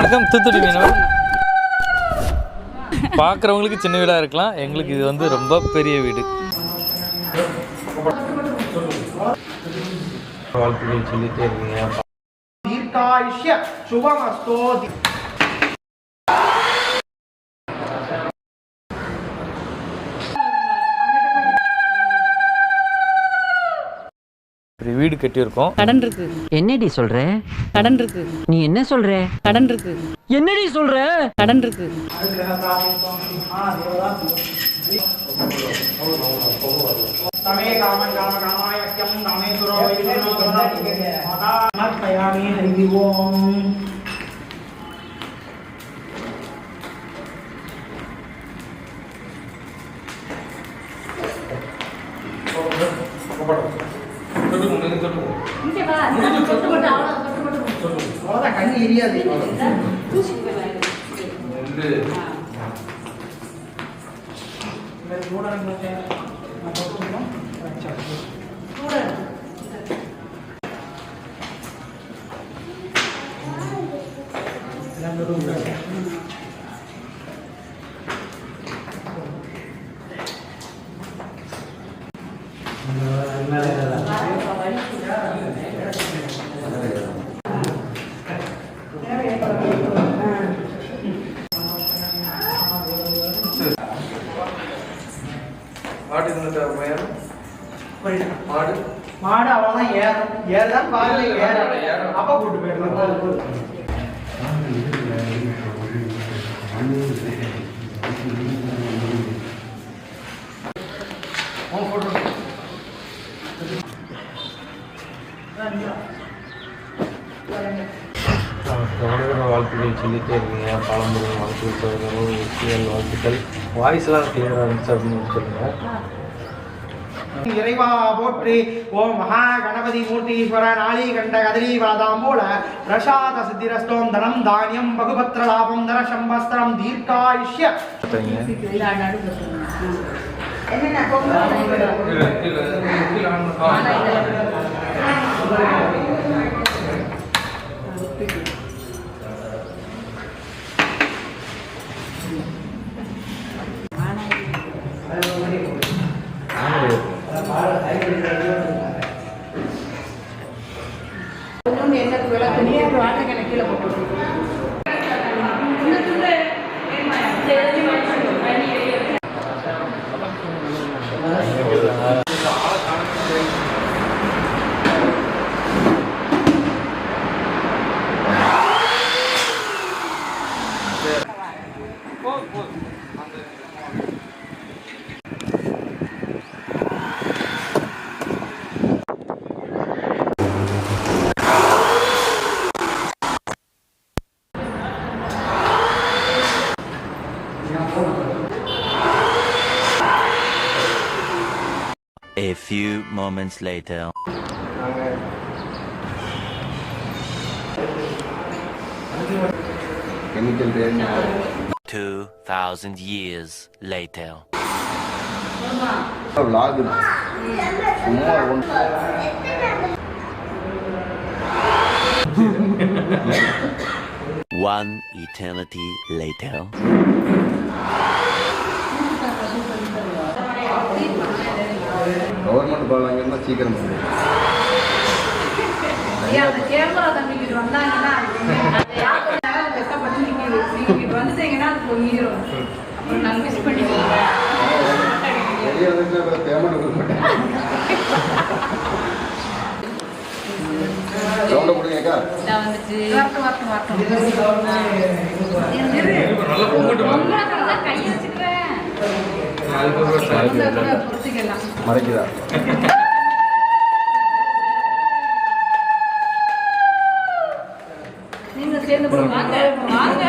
வணக்கம். தூத்துக்குடி மீனவர். பார்க்குறவங்களுக்கு சின்ன வீடாக இருக்கலாம். எங்களுக்கு இது வந்து ரொம்ப பெரிய வீடு. வாழ்த்துக்கள் சொல்லிட்டே இருக்கீங்க. வீடு கட்டியிருக்கோம். கடன் இருக்கு. என்னடி சொல்ற? கடன் இருக்கு. நீ என்ன சொல்ற? கடன் இருக்கு. என்னடி சொல்ற? கடன் இருக்கு. तमे அவ்வளோதான் கண்ணு எரியாது Gracias. மாடு இருந்துட்டா மயில் மாடு மாடு அவ்வளோதான் ஏறும். ஏறா காலையில் ஏறாது ஏறும். அப்பா கூட்டு போயிடலாம். உன் போட்டோ கவனிக்கிற வாழ்த்துக்கள் சொல்லிட்டே இருக்கீங்க. பாலம்புரம் வாழ்த்துக்கள் சொல்லுங்கள் எஸ்பிஎல் வாழ்த்துக்கள். வாய்ஸ்லாம் கிளியராக இருந்துச்சு அப்படின்னு சொல்லுங்கள் இறைவா போற்றி. ஓம் மகா கணபதி மூர்த்தீஸ்வர நாளி கண்ட கதலி வாதாம்பூல பிரசாத சித்திரஸ்தோம் தனம் தானியம் பகுபத்ர லாபம் தர சம்பஸ்திரம் தீர்க்காயுஷ்ய எனக்கு விளக்கு நீ வாட்டை கணக்கில் போட்டு A few moments later. Two thousand years later. One eternity later. Government பால் வாங்கியிருந்தா சீக்கிரம் பண்ணுவோம் ஐயா, அந்த கேமரா தம்பிக்கிட்ட வந்தாங்கன்னா, அந்த யாருக்கு கஷ்டப்பட்டு நிக்குது. நீங்க இங்கிட்டு வந்துட்டீங்கன்னா அது பொங்கிரும். அப்புறம் நாங்க miss பண்ணிக்குவோம். வெளியே வந்துட்டு பேமெண்ட் கொடுக்க மாட்டேன் சவுண்டை கொடுங்கக்கா வரட்டும், வரட்டும், வரட்டும். இரு, இரு. உங்களுக்கு தான் கை வச்சுக்கிறேன். மறைக்குதா நீங்க சேர்ந்து போடுங்க. வாங்க, வாங்க.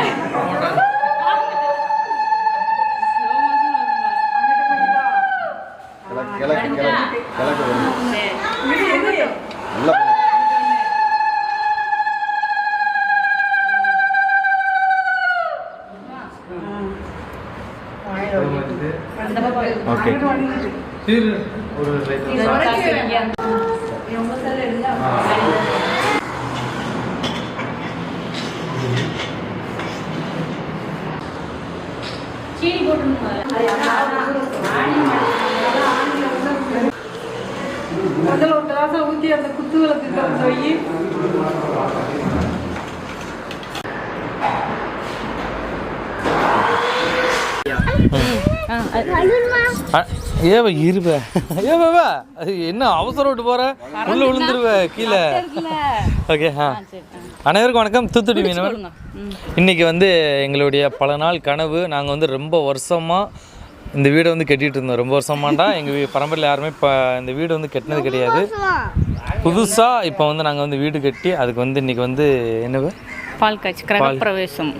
கிழக்கு கிழக்கு கிழக்கு கிழக்கு வருது. இரு, இரு. நல்லா பண்ணு. அந்த பக்கம் இரு. ஓகே ஒரு சீனி போட்டு முதல்ல ஒரு கிளாஸ் ஊற்றி அந்த குத்து விளக்கு திறந்து வை. ஆ. அது- ஏவ இருவ. ஏவா என்ன அவசரம் விட்டு போற? உள்ள விழுந்துருவ கீழே. ஓகே ஆ. அனைவருக்கும் வணக்கம். தூத்துக்குடி மீனவன் இன்னைக்கு வந்து எங்களுடைய பல நாள் கனவு. நாங்கள் வந்து ரொம்ப வருஷமாக இந்த வீடை வந்து கட்டிட்டு இருந்தோம். ரொம்ப வருஷமாண்டா. எங்கள் பரம்பரையில் யாருமே இப்போ இந்த வீடு வந்து கட்டினது கிடையாது. புதுசாக இப்போ வந்து நாங்கள் வந்து வீடு கட்டி அதுக்கு வந்து இன்னைக்கு வந்து என்னவு பால் காய்ச்சி கிரகப்பிரவேசம்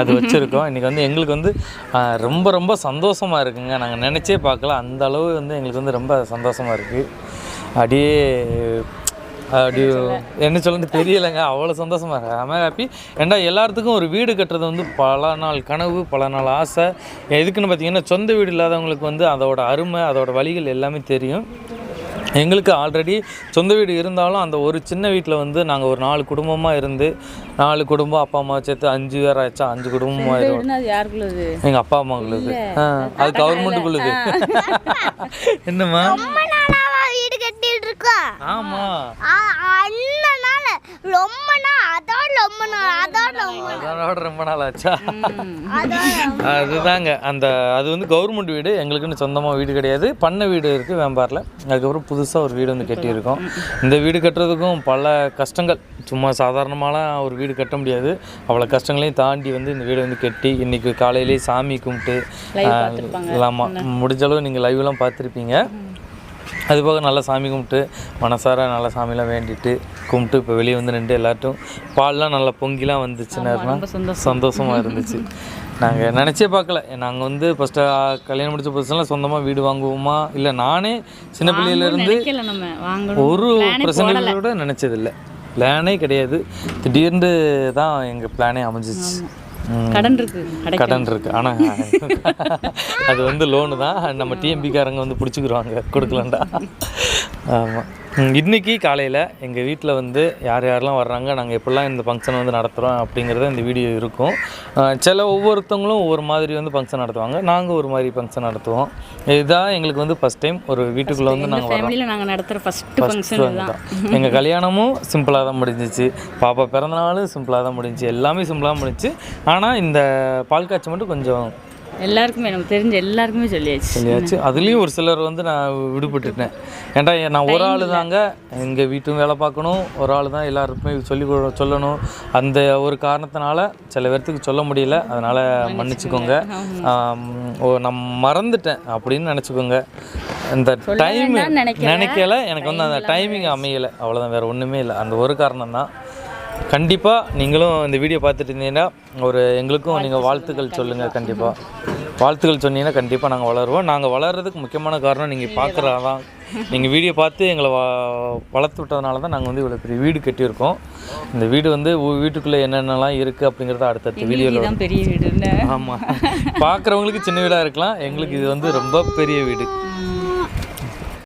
அது வச்சுருக்கோம். இன்றைக்கி வந்து எங்களுக்கு வந்து ரொம்ப ரொம்ப சந்தோஷமாக இருக்குங்க. நாங்கள் நினச்சே பார்க்கல. அந்த அளவு வந்து எங்களுக்கு வந்து ரொம்ப சந்தோஷமாக இருக்குது அப்படியே அப்படி என்ன சொல்லணும்னு தெரியலைங்க. அவ்வளோ சந்தோஷமாக இருக்கு. ஐ ஹாப்பி ஏன்டா எல்லாத்துக்கும் ஒரு வீடு கட்டுறது வந்து பல நாள் கனவு பல நாள் ஆசை. எதுக்குன்னு பார்த்தீங்கன்னா சொந்த வீடு இல்லாதவங்களுக்கு வந்து அதோட அருமை அதோட வழிகள் எல்லாமே தெரியும். எங்களுக்கு ஆல்ரெடி சொந்த வீடு இருந்தாலும் அந்த ஒரு சின்ன வீட்டில் வந்து நாங்கள் ஒரு நாலு குடும்பமாக இருந்து நாலு குடும்பம் அப்பா அம்மா சேர்த்து அஞ்சு பேர் ஆச்சா? அஞ்சு குடும்பமாக ஆயிரும் எங்கள் அப்பா அம்மாவுக்குள்ளது ஆ அது கவர்மெண்ட்டுக்குள்ளது என்னம்மா? ரொம்ப நாளாவா வீடு கட்டிட்டு இருக்கோம். ஆமாம் ஆ- அந்த நாள் ரொம்ப நாள் அதோட ரொம்ப அதோட ரொம்ப நாள் ஆச்சா அதுதாங்க. அந்த அது வந்து கவர்மெண்ட் வீடு எங்களுக்குன்னு சொந்தமாக வீடு கிடையாது. பண்ண வீடு இருக்குது வேம்பாரில். அதுக்கப்புறம் புதுசாக ஒரு வீடு வந்து கட்டியிருக்கோம். இந்த வீடு கட்டுறதுக்கும் பல கஷ்டங்கள். சும்மா சாதாரணமாலாம் ஒரு வீடு கட்ட முடியாது. அவ்வளோ கஷ்டங்களையும் தாண்டி வந்து இந்த வீடு வந்து கட்டி இன்றைக்கி காலையிலேயே சாமி கும்பிட்டு. ஆமாம் முடிஞ்ச அளவு நீங்கள் லைவ்லாம் பார்த்துருப்பீங்க. அது போக நல்லா சாமி கும்பிட்டு மனசார நல்லா சாமிலாம் வேண்டிட்டு கும்பிட்டு இப்போ வெளியே வந்து நின்று எல்லாட்டும் பால்லாம் நல்லா பொங்கிலாம் வந்துச்சுன்னா. சந்தோஷமாக இருந்துச்சு. நாங்கள் நினச்சே பார்க்கல நாங்கள் வந்து ஃபஸ்ட்டு கல்யாணம் முடிச்ச புதுசுலாம் சொந்தமாக வீடு வாங்குவோமா? இல்லை நானே சின்ன பிள்ளையிலேருந்து ஒரு Plan ஏ பிரச்சனை போடல. கூட நினச்சதில்லை பிளானே கிடையாது. திடீர்னு தான் எங்கள் பிளானே அமைஞ்சிச்சு. கடன் இருக்கு கடன் இருக்கு. ஆனால் அது வந்து லோனு தான். நம்ம டிஎம்பிக்காரங்க வந்து பிடிச்சிக்கிருவாங்க. கொடுக்கலண்டா. ஆமாம் இன்னைக்கு காலையில் எங்கள் வீட்டில் வந்து யார் யாரெல்லாம் வர்றாங்க நாங்கள் எப்படிலாம் இந்த ஃபங்க்ஷன் வந்து நடத்துகிறோம் அப்படிங்கிறத இந்த வீடியோ இருக்கும். சில ஒவ்வொருத்தவங்களும் ஒவ்வொரு மாதிரி வந்து ஃபங்க்ஷன் நடத்துவாங்க. நாங்கள் ஒரு மாதிரி ஃபங்க்ஷன் நடத்துவோம். இதுதான் எங்களுக்கு வந்து ஃபஸ்ட் டைம் ஒரு வீட்டுக்குள்ளே வந்து நாங்கள் ஃபேமிலியில் நாங்கள் நடத்துகிற ஃபர்ஸ்ட் ஃபங்க்ஷன் இதுதான். எங்கள் கல்யாணமும் சிம்பிளாக தான் முடிஞ்சிச்சு. பாப்பா பிறந்தநாளும் சிம்பிளாக தான் முடிஞ்சுச்சு. எல்லாமே சிம்பிளாக முடிஞ்சுச்சு. ஆனால் இந்த பால் காய்ச்சி மட்டும் கொஞ்சம் எல்லாருக்குமே நமக்கு தெரிஞ்ச எல்லாருக்குமே சொல்லியாச்சு. சொல்லியாச்சு. அதுலேயும் ஒரு சிலர் வந்து நான் விடுபட்டுட்டேன். ஏன்டா நான் ஒரு ஆள் தாங்க. எங்கள் வீட்டும் வேலை பார்க்கணும். ஒரு ஆள் தான் எல்லாருக்குமே சொல்லி சொல்லணும். அந்த ஒரு காரணத்தினால சில பேர்த்துக்கு சொல்ல முடியல. அதனால் மன்னிச்சுக்கோங்க. ஓ நான் மறந்துட்டேன் அப்படின்னு நினச்சிக்கோங்க. இந்த டைம். நினைக்கல. எனக்கு வந்து அந்த டைமிங் அமையலை. அவ்வளோதான் வேறு ஒன்றுமே இல்லை. அந்த ஒரு காரணம் தான் கண்டிப்பாக நீங்களும் இந்த வீடியோ பார்த்துட்டு இருந்தீங்கன்னா ஒரு எங்களுக்கும் நீங்கள் வாழ்த்துக்கள் சொல்லுங்கள் கண்டிப்பாக வாழ்த்துக்கள் சொன்னீங்கன்னா கண்டிப்பாக நாங்கள் வளருவோம். நாங்கள் வளர்கிறதுக்கு முக்கியமான காரணம் நீங்கள் பார்க்குறதான் நீங்கள் வீடியோ பார்த்து எங்களை வ வளர்த்து விட்டதுனால தான் நாங்கள் வந்து இவ்வளோ பெரிய வீடு கட்டியிருக்கோம். இந்த வீடு வந்து வீட்டுக்குள்ளே என்னென்னலாம் இருக்குது அப்படிங்கிறத அடுத்தடுத்த வீடியோவில் பெரிய வீடுன்னு ஆமாம் பார்க்குறவங்களுக்கு சின்ன வீடாக இருக்கலாம். எங்களுக்கு இது வந்து ரொம்ப பெரிய வீடு.